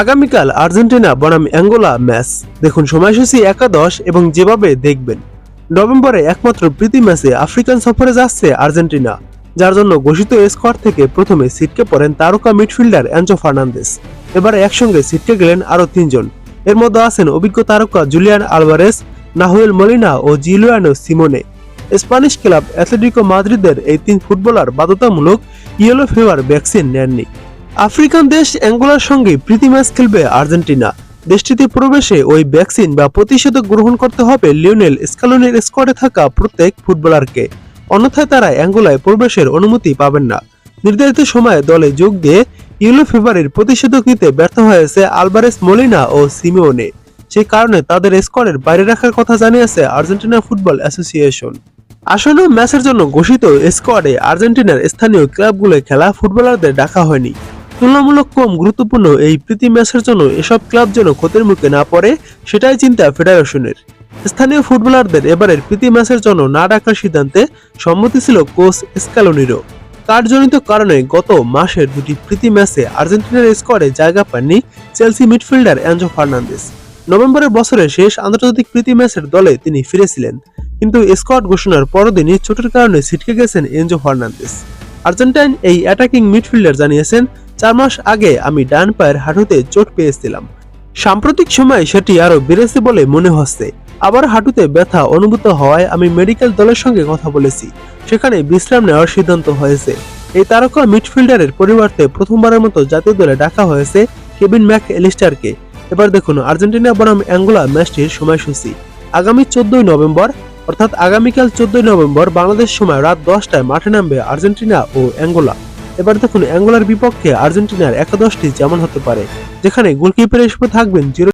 আগামীকাল আর্জেন্টিনা, বনাম Angola, match. দেখুন সময়সূচি একাদশ এবং যেভাবে দেখবেন। নভেম্বরে একমাত্র প্রীতি ম্যাচে আফ্রিকান সফরে যাচ্ছে আর্জেন্টিনা, যার জন্য ঘোষিত স্কোয়াড থেকে প্রথমে সিটকে পড়েন তারকা মিডফিল্ডার অ্যাঞ্জো ফার্নান্দেস। এবারে একসঙ্গে সিটকে গেলেন আরও তিনজন। এর মধ্যে আছেন অভিজ্ঞ তারকা জুলিয়ান আলভারেস, নাহুয়েল মলিনা ও Giuliano Simeone. Spanish club Atletico মাদ্রিদের এই তিন ফুটবলার বাধ্যতামূলক ইয়েলো ফিভার ভ্যাকসিন নেননি। আফ্রিকান দেশ অ্যাঙ্গোলার সঙ্গে প্রীতি ম্যাচ খেলবে আর্জেন্টিনা। দেশটিতে প্রবেশে ওই ভ্যাকসিন বা প্রতিষেধক গ্রহণ করতে হবে লিওনেল স্কালোনের স্কোয়াডে থাকা প্রত্যেক ফুটবলারকে। অন্যথায় তারা অ্যাঙ্গোলায় প্রবেশের অনুমতি পাবেন না। নির্ধারিত সময়ে দলে যোগ দিয়ে ইউলো ফিভারের প্রতিষেধক নিতে ব্যর্থ হয়েছে আলবারেস মলিনা ও সিমিওনে। সেই কারণে তাদের স্কোয়াডের বাইরে রাখার কথা জানিয়েছে আর্জেন্টিনা ফুটবল অ্যাসোসিয়েশন। আসন্ন ম্যাচের জন্য ঘোষিত স্কোয়াডে আর্জেন্টিনার স্থানীয় ক্লাবগুলোয় খেলা ফুটবলারদের ডাকা হয়নি। তুলনামূলক কম গুরুত্বপূর্ণ এই প্রীতি ম্যাচের জন্য এসব ক্লাব যেন ক্ষতির মুখে না পড়ে, সেটাই চিন্তা ফেডারেশনের। স্থানীয় ফুটবলারদের এবারের প্রীতি ম্যাচের জন্য না ডাকার সিদ্ধান্তে সম্মতি ছিল কোচ স্ক্যালোনিরও কার্যজনিত কারণে গত মাসের দুটি প্রীতি ম্যাচে আর্জেন্টিনার স্কোয়াডে জায়গা পাননি চেলসি মিডফিল্ডার অ্যাঞ্জো ফার্নান্দেস নভেম্বরের বছরের শেষ আন্তর্জাতিক প্রীতি ম্যাচের দলে তিনি ফিরেছিলেন, কিন্তু স্কোয়াড ঘোষণার পরদিনই চোটের কারণে ছিটকে গেছেন এনজো ফার্নান্দেস আর্জেন্টাইন এই অ্যাটাকিং মিডফিল্ডার জানিয়েছেন চার মাস আগে আমি ডান পায়ের হাঁটুতে চোট পেয়েছিলাম। সাম্প্রতিক সময়ে সেটি আরও বেড়েছে বলে মনে হচ্ছে। আবার হাঁটুতে ব্যথা অনুভূত হওয়ায় আমি মেডিকেল দলের সঙ্গে কথা বলেছি। সেখানে বিশ্রাম নেওয়ার সিদ্ধান্ত হয়েছে। এই তারকা মিডফিল্ডারের পরিবর্তে প্রথমবারের মতো জাতীয় দলে ডাকা হয়েছে কেবিন ম্যাক এলিস্টারকে এবার দেখুন, আর্জেন্টিনা বনাম অ্যাঙ্গোলা ম্যাচটির সময়সূচি। আগামী চোদ্দই নভেম্বর, অর্থাৎ আগামীকাল চোদ্দই নভেম্বর বাংলাদেশ সময় রাত দশটায় মাঠে নামবে আর্জেন্টিনা ও অ্যাঙ্গোলা। এবার দেখুন অ্যাঙ্গোলার বিপক্ষে আর্জেন্টিনার একাদশটি যেমন হতে পারে যেখানে গোলকিপার হিসেবে থাকবেন জিরো